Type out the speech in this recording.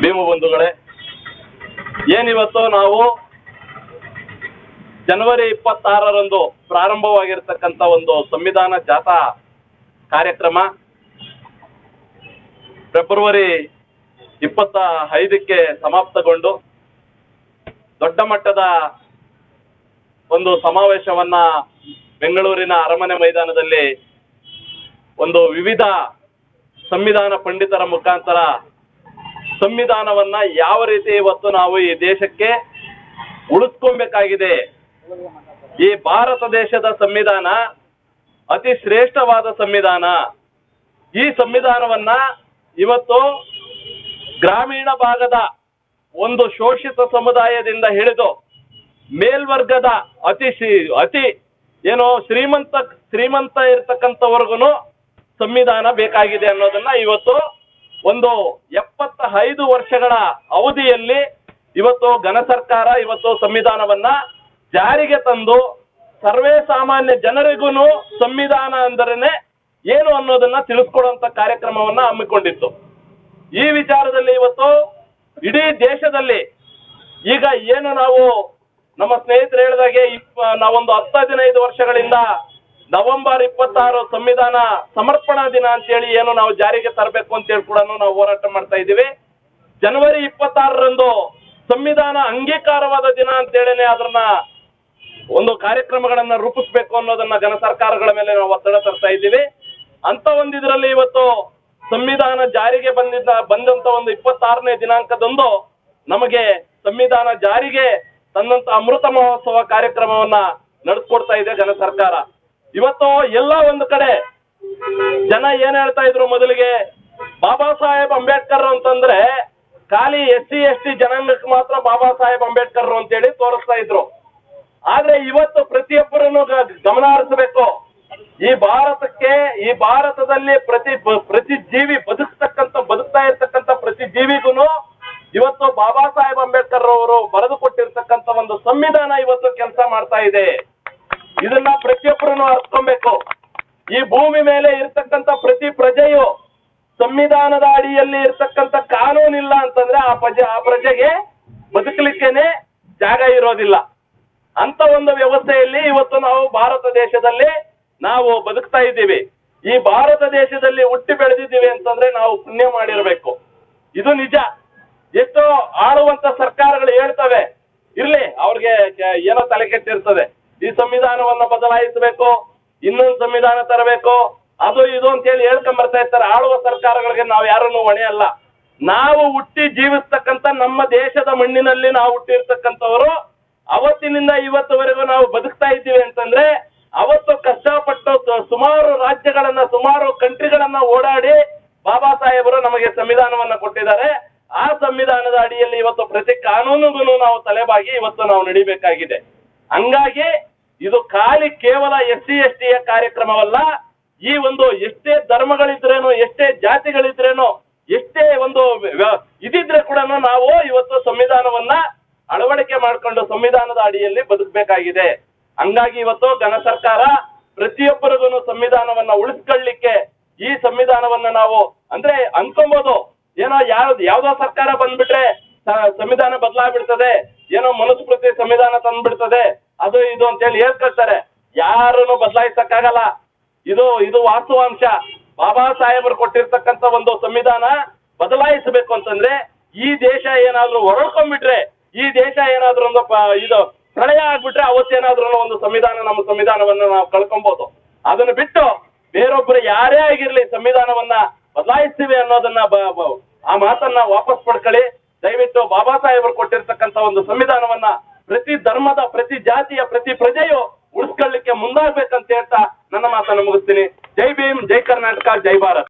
ಭೀಮ ಬಂಧುಗಳೇ, ಏನಿವತ್ತು ನಾವು ಜನವರಿ ಇಪ್ಪತ್ತಾರರಂದು ಪ್ರಾರಂಭವಾಗಿರ್ತಕ್ಕಂಥ ಒಂದು ಸಂವಿಧಾನ ಜಾಥಾ ಕಾರ್ಯಕ್ರಮ ಫೆಬ್ರವರಿ ಇಪ್ಪತ್ತ ಐದಕ್ಕೆ ಸಮಾಪ್ತಗೊಂಡು ದೊಡ್ಡ ಮಟ್ಟದ ಒಂದು ಸಮಾವೇಶವನ್ನ ಬೆಂಗಳೂರಿನ ಅರಮನೆ ಮೈದಾನದಲ್ಲಿ ಒಂದು ವಿವಿಧ ಸಂವಿಧಾನ ಪಂಡಿತರ ಮುಖಾಂತರ ಸಂವಿಧಾನವನ್ನ ಯಾವ ರೀತಿ ಇವತ್ತು ನಾವು ಈ ದೇಶಕ್ಕೆ ಉಳಿಸ್ಕೊಬೇಕಾಗಿದೆ? ಈ ಭಾರತ ದೇಶದ ಸಂವಿಧಾನ ಅತಿ ಶ್ರೇಷ್ಠವಾದ ಸಂವಿಧಾನ. ಈ ಸಂವಿಧಾನವನ್ನ ಇವತ್ತು ಗ್ರಾಮೀಣ ಭಾಗದ ಒಂದು ಶೋಷಿತ ಸಮುದಾಯದಿಂದ ಹಿಡಿದು ಮೇಲ್ವರ್ಗದ ಅತಿ ಅತಿ ಏನು ಶ್ರೀಮಂತ ಶ್ರೀಮಂತ ಇರ್ತಕ್ಕಂಥವ್ರಿಗೂ ಸಂವಿಧಾನ ಬೇಕಾಗಿದೆ ಅನ್ನೋದನ್ನ ಇವತ್ತು ಒಂದು ಎಪ್ಪತ್ತ ಐದು ವರ್ಷಗಳ ಅವಧಿಯಲ್ಲಿ ಇವತ್ತು ಘನ ಸರ್ಕಾರ ಇವತ್ತು ಸಂವಿಧಾನವನ್ನ ಜಾರಿಗೆ ತಂದು ಸರ್ವೇ ಸಾಮಾನ್ಯ ಜನರಿಗೂ ಸಂವಿಧಾನ ಅಂದರೇನೆ ಏನು ಅನ್ನೋದನ್ನ ತಿಳಿಸ್ಕೊಡುವಂತ ಕಾರ್ಯಕ್ರಮವನ್ನ ಹಮ್ಮಿಕೊಂಡಿತ್ತು. ಈ ವಿಚಾರದಲ್ಲಿ ಇವತ್ತು ಇಡೀ ದೇಶದಲ್ಲಿ ಈಗ ಏನು ನಾವು ನಮ್ಮ ಸ್ನೇಹಿತರು ಹೇಳಿದಾಗೆ ನಾವೊಂದು ಹತ್ತು ಹದಿನೈದು ವರ್ಷಗಳಿಂದ ನವೆಂಬರ್ ಇಪ್ಪತ್ತಾರು ಸಂವಿಧಾನ ಸಮರ್ಪಣಾ ದಿನ ಅಂತೇಳಿ ಏನು ನಾವು ಜಾರಿಗೆ ತರಬೇಕು ಅಂತ ಹೇಳಿ ಕೂಡ ನಾವು ಹೋರಾಟ ಮಾಡ್ತಾ ಇದ್ದೀವಿ. ಜನವರಿ ಇಪ್ಪತ್ತಾರರಂದು ಸಂವಿಧಾನ ಅಂಗೀಕಾರವಾದ ದಿನ ಅಂತೇಳಿನೇ ಅದನ್ನ ಒಂದು ಕಾರ್ಯಕ್ರಮಗಳನ್ನ ರೂಪಿಸ್ಬೇಕು ಅನ್ನೋದನ್ನ ಜನ ಸರ್ಕಾರಗಳ ಮೇಲೆ ನಾವು ಒತ್ತಡ ತರ್ತಾ ಇದ್ದೀವಿ. ಅಂತ ಒಂದಿದ್ರಲ್ಲಿ ಇವತ್ತು ಸಂವಿಧಾನ ಜಾರಿಗೆ ಬಂದಿದ್ದ, ಬಂದಂತ ಒಂದು ಇಪ್ಪತ್ತಾರನೇ ದಿನಾಂಕದಂದು ನಮಗೆ ಸಂವಿಧಾನ ಜಾರಿಗೆ ತಂದಂತ ಅಮೃತ ಮಹೋತ್ಸವ ಕಾರ್ಯಕ್ರಮವನ್ನ ನಡೆಸ್ಕೊಡ್ತಾ ಇದೆ ಜನ ಸರ್ಕಾರ. ಇವತ್ತು ಎಲ್ಲ ಒಂದು ಕಡೆ ಜನ ಏನ್ ಹೇಳ್ತಾ ಇದ್ರು ಮೊದಲಿಗೆ? ಬಾಬಾ ಸಾಹೇಬ್ ಅಂಬೇಡ್ಕರ್ ಅಂತಂದ್ರೆ ಖಾಲಿ ಎಸ್ ಸಿ ಎಸ್ ಟಿ ಜನಾಂಗಕ್ಕೆ ಮಾತ್ರ ಬಾಬಾ ಸಾಹೇಬ್ ಅಂಬೇಡ್ಕರ್ ಅಂತೇಳಿ ತೋರಿಸ್ತಾ ಇದ್ರು. ಆದ್ರೆ ಇವತ್ತು ಪ್ರತಿಯೊಬ್ಬರನ್ನು ಗಮನ ಹರಿಸಬೇಕು ಈ ಭಾರತಕ್ಕೆ, ಈ ಭಾರತದಲ್ಲಿ ಪ್ರತಿ ಪ್ರತಿ ಜೀವಿ ಬದುಕ್ತಕ್ಕಂಥ, ಬದುಕ್ತಾ ಇರ್ತಕ್ಕಂಥ ಪ್ರತಿ ಜೀವಿಗೂ ಇವತ್ತು ಬಾಬಾ ಸಾಹೇಬ್ ಅಂಬೇಡ್ಕರ್ ಅವರು ಬರೆದು ಕೊಟ್ಟಿರ್ತಕ್ಕಂಥ ಒಂದು ಸಂವಿಧಾನ ಇವತ್ತು ಕೆಲಸ ಮಾಡ್ತಾ ಇದೆ. ಇದನ್ನ ಪ್ರತಿಯೊಬ್ಬರನ್ನು ಅರ್ತ್ಕೊಬೇಕು ಈ ಭೂಮಿ ಮೇಲೆ ಇರ್ತಕ್ಕಂತ ಪ್ರತಿ ಪ್ರಜೆಯು ಸಂವಿಧಾನದ ಅಡಿಯಲ್ಲಿ ಇರ್ತಕ್ಕಂಥ ಕಾನೂನಿಲ್ಲ ಅಂತಂದ್ರೆ ಆ ಪ್ರಜೆ, ಆ ಪ್ರಜೆಗೆ ಬದುಕಲಿಕ್ಕೇನೆ ಜಾಗ ಇರೋದಿಲ್ಲ. ಅಂತ ಒಂದು ವ್ಯವಸ್ಥೆಯಲ್ಲಿ ಇವತ್ತು ನಾವು ಭಾರತ ದೇಶದಲ್ಲಿ ನಾವು ಬದುಕ್ತಾ ಇದ್ದೀವಿ. ಈ ಭಾರತ ದೇಶದಲ್ಲಿ ಹುಟ್ಟಿ ಬೆಳೆದಿದ್ದೀವಿ ಅಂತಂದ್ರೆ ನಾವು ಪುಣ್ಯ ಮಾಡಿರ್ಬೇಕು. ಇದು ನಿಜ. ಎಷ್ಟೋ ಆಳುವಂತ ಸರ್ಕಾರಗಳು ಹೇಳ್ತವೆ, ಇರ್ಲಿ, ಅವ್ರಿಗೆ ಏನೋ ತಲೆ ಕೆಟ್ಟಿರ್ತದೆ. ಈ ಸಂವಿಧಾನವನ್ನ ಬದಲಾಯಿಸಬೇಕು, ಇನ್ನೊಂದು ಸಂವಿಧಾನ ತರಬೇಕು, ಅದು ಇದು ಅಂತ ಹೇಳಿ ಹೇಳ್ಕೊಂಡ್ ಬರ್ತಾ ಇರ್ತಾರೆ. ಆಳುವ ಸರ್ಕಾರಗಳಿಗೆ ನಾವು ಯಾರನ್ನು ಹೊಣೆ ಅಲ್ಲ ನಾವು ಹುಟ್ಟಿ ಜೀವಿಸ್ತಕ್ಕಂತ ನಮ್ಮ ದೇಶದ ಮಣ್ಣಿನಲ್ಲಿ ನಾವು ಹುಟ್ಟಿರ್ತಕ್ಕಂಥವರು, ಅವತ್ತಿನಿಂದ ಇವತ್ತುವರೆಗೂ ನಾವು ಬದುಕ್ತಾ ಇದ್ದೀವಿ ಅಂತಂದ್ರೆ, ಅವತ್ತು ಕಷ್ಟಪಟ್ಟು ಸುಮಾರು ರಾಜ್ಯಗಳನ್ನ, ಸುಮಾರು ಕಂಟ್ರಿಗಳನ್ನ ಓಡಾಡಿ ಬಾಬಾ ಸಾಹೇಬರು ನಮಗೆ ಸಂವಿಧಾನವನ್ನ ಕೊಟ್ಟಿದ್ದಾರೆ. ಆ ಸಂವಿಧಾನದ ಅಡಿಯಲ್ಲಿ ಇವತ್ತು ಪ್ರತಿ ಕಾನೂನಿಗೂ ನಾವು ತಲೆಬಾಗಿ ಇವತ್ತು ನಾವು ನಡಿಬೇಕಾಗಿದೆ. ಹಂಗಾಗಿ ಇದು ಖಾಲಿ ಕೇವಲ ಎಸ್ ಸಿ ಎಸ್ ಟಿಯ ಕಾರ್ಯಕ್ರಮವಲ್ಲ. ಈ ಒಂದು ಎಷ್ಟೇ ಧರ್ಮಗಳಿದ್ರೇನು, ಎಷ್ಟೇ ಜಾತಿಗಳಿದ್ರೇನು, ಎಷ್ಟೇ ಒಂದು ಇದಿದ್ರೆ ಕೂಡ ನಾವು ಇವತ್ತು ಸಂವಿಧಾನವನ್ನ ಅಳವಡಿಕೆ ಮಾಡಿಕೊಂಡು ಸಂವಿಧಾನದ ಅಡಿಯಲ್ಲಿ ಬದುಕಬೇಕಾಗಿದೆ. ಹಂಗಾಗಿ ಇವತ್ತು ಘನ ಸರ್ಕಾರ ಪ್ರತಿಯೊಬ್ಬರಿಗೂ ಸಂವಿಧಾನವನ್ನ ಉಳಿಸ್ಕೊಳ್ಳಿಕ್ಕೆ ಈ ಸಂವಿಧಾನವನ್ನ ನಾವು ಅಂದ್ರೆ ಅನ್ಕೊಬೋದು. ಏನೋ ಯಾವ್ದು, ಯಾವ್ದೋ ಸರ್ಕಾರ ಬಂದ್ಬಿಟ್ರೆ ಸಂವಿಧಾನ ಬದಲಾಗ್ಬಿಡ್ತದೆ. ಏನೋ ಮನುಸ್ಮೃತಿ ಸಂವಿಧಾನ ತಂದ್ಬಿಡ್ತದೆ. ಅದು ಇದು ಅಂತ ಹೇಳಿ ಹೇಳ್ಕೊಳ್ತಾರೆ ಯಾರನ್ನು ಬದಲಾಯಿಸಕ್ಕಾಗಲ್ಲ. ಇದು ಇದು ವಾಸ್ತವಾಂಶ. ಬಾಬಾ ಸಾಹೇಬರು ಕೊಟ್ಟಿರ್ತಕ್ಕಂಥ ಒಂದು ಸಂವಿಧಾನ ಬದಲಾಯಿಸಬೇಕು ಅಂತಂದ್ರೆ ಈ ದೇಶ ಏನಾದ್ರೂ ಹೊರಳ್ಕೊಂಡ್ಬಿಟ್ರೆ, ಈ ದೇಶ ಏನಾದ್ರೂ ಒಂದು ಇದು ಪ್ರಳಯ ಆಗ್ಬಿಟ್ರೆ ಅವತ್ತೇನಾದ್ರೂ ಒಂದು ಸಂವಿಧಾನ, ನಮ್ಮ ಸಂವಿಧಾನವನ್ನ ನಾವು ಕಳ್ಕೊಬಹುದು ಅದನ್ನ ಬಿಟ್ಟು ಬೇರೊಬ್ಬರು ಯಾರೇ ಆಗಿರ್ಲಿ ಸಂವಿಧಾನವನ್ನ ಬದಲಾಯಿಸ್ತೀವಿ ಅನ್ನೋದನ್ನ ಆ ಮಾತನ್ನ ವಾಪಸ್ ಪಡ್ಕೊಳ್ಳಿ. ದಯವಿಟ್ಟು ಬಾಬಾ ಸಾಹೇಬರು ಕೊಟ್ಟಿರ್ತಕ್ಕಂಥ ಒಂದು ಸಂವಿಧಾನವನ್ನ ಪ್ರತಿ ಧರ್ಮದ, ಪ್ರತಿ ಜಾತಿಯ, ಪ್ರತಿ ಪ್ರಜೆಯು ಉಳಿಸ್ಕೊಳ್ಳಿಕ್ಕೆ ಮುಂದಾಗ್ಬೇಕಂತ ಹೇಳ್ತಾ ನನ್ನ ಮಾತನ್ನು ಮುಗಿಸ್ತೀನಿ. ಜೈ ಭೀಮ್, ಜೈ ಕರ್ನಾಟಕ, ಜೈ ಭಾರತ್.